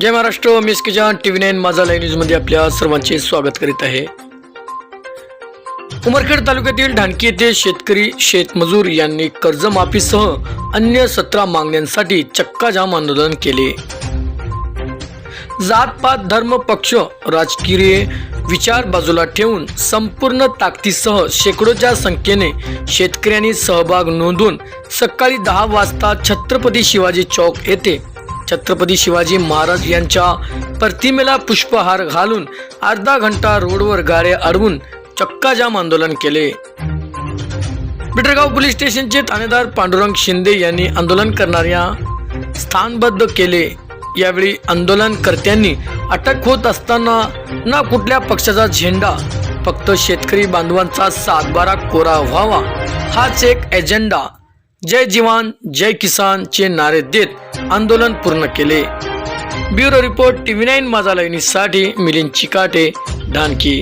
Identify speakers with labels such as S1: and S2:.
S1: जय महाराष्ट्र मी किजान T V nine माझा लाईव्ह न्यूजमध्ये आपल्या सर्वांचे स्वागत करीत आहे. उमरखेड तालुक्यातील ढाणकी येथे शेतकरी शेतमजूर यांनी कर्जमाफीसह अन्य सतरा मागण्यांसाठी चक्काजाम आंदोलन केले. जात पात धर्म पक्ष राजकीय विचार बाजूला ठेवून संपूर्ण ताकदीसह शेकडोच्या संख्येने शेतकऱ्यांनी सहभाग नोंदवून सकाळी दहा वाजता छत्रपती शिवाजी चौक येथे छत्रपती शिवाजी महाराज यांच्या प्रतिमेला पुष्पहार घालून अर्धा घंटा रोडवर गाड्या अडवून चक्काजाम आंदोलन केले. बिटरगाव पोलीस स्टेशनचे ठाणेदार पांडुरंग शिंदे यांनी आंदोलन करणाऱ्या स्थानबद्ध केले. यावेळी आंदोलनकर्त्यांनी अटक होत असताना ना कुठल्या पक्षाचा झेंडा फक्त शेतकरी बांधवांचा सातबारा कोरा व्हावा हाच एक एजेंडा जय जवान जय किसान चे नारे देत आंदोलन पूर्ण केले. ब्युरो रिपोर्ट टीव्ही नाईन माझा लाईनीसाठी मिलिंद चिकाटे ढानकी